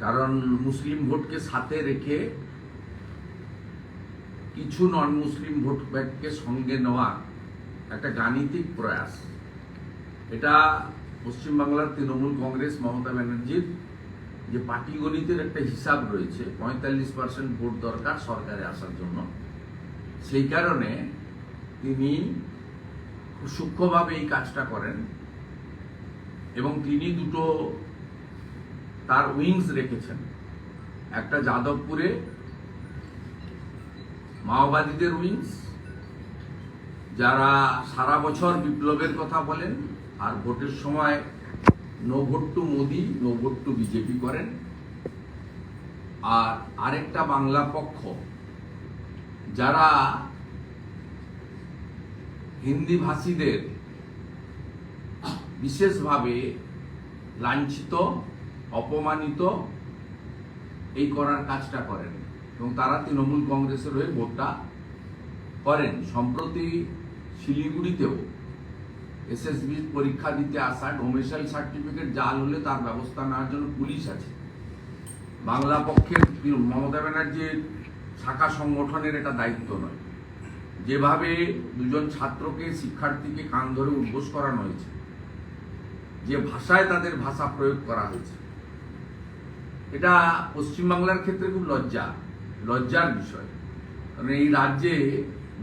কারণ মুসলিম ভোটকে সাথে রেখে কিছু নন মুসলিম ভোট ব্যাংককে সঙ্গে নেওয়া একটা গাণিতিক প্রয়াস। এটা পশ্চিমবাংলার তৃণমূল কংগ্রেস মমতা ব্যানার্জির যে পাটিগণিতের একটা হিসাব রয়েছে, পঁয়তাল্লিশ পার্সেন্ট ভোট দরকার সরকারে আসার জন্য। সেই কারণে তিনি সূক্ষ্মভাবে এই কাজটা করেন এবং তিনি দুটো তার উইংস রেখেছেন। একটা যাদবপুরে মাওবাদীদের উইংস, যারা সারা বছর বিপ্লবের কথা বলেন আর ভোটের সময় no vote to Modi, no vote to BJP করেন। আর আরেকটা বাংলা পক্ষ, যারা হিন্দি ভাষীদের বিশেষভাবে লাঞ্ছিত অপমানিত এই করার কাজটা করেন। এবং তারা তৃণমূল কংগ্রেসের হয়ে ভোটটা করেন। সম্প্রতি শিলিগুড়িতেও এসএসবি পরীক্ষা দিতে আসা ডোমেসাইল সার্টিফিকেট জাল হলে তার ব্যবস্থা নেওয়ার জন্য পুলিশ আছে। বাংলা পক্ষের মমতা ব্যানার্জির শাখা সংগঠনের এটা দায়িত্ব নয়। যেভাবে দুজন ছাত্রকে, শিক্ষার্থীকে কান ধরে উদ্বোস করানো হয়েছে, যে ভাষায় তাদের ভাষা প্রয়োগ করা হয়েছে এটা পশ্চিমবাংলার ক্ষেত্রে খুব লজ্জা, লজ্জার বিষয়। কারণ এই রাজ্যে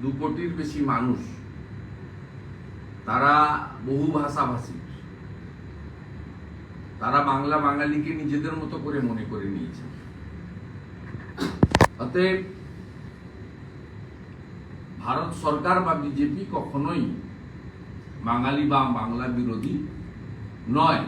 দু কোটির বেশি মানুষ, তারা বহু ভাষাভাষী। তারা বাংলা বাঙালিকে নিজেদের মতো করে মনে করে নিয়েছে। অতএব ভারত সরকার বা বিজেপি কখনোই বাঙালি বা বাংলা বিরোধী নয়।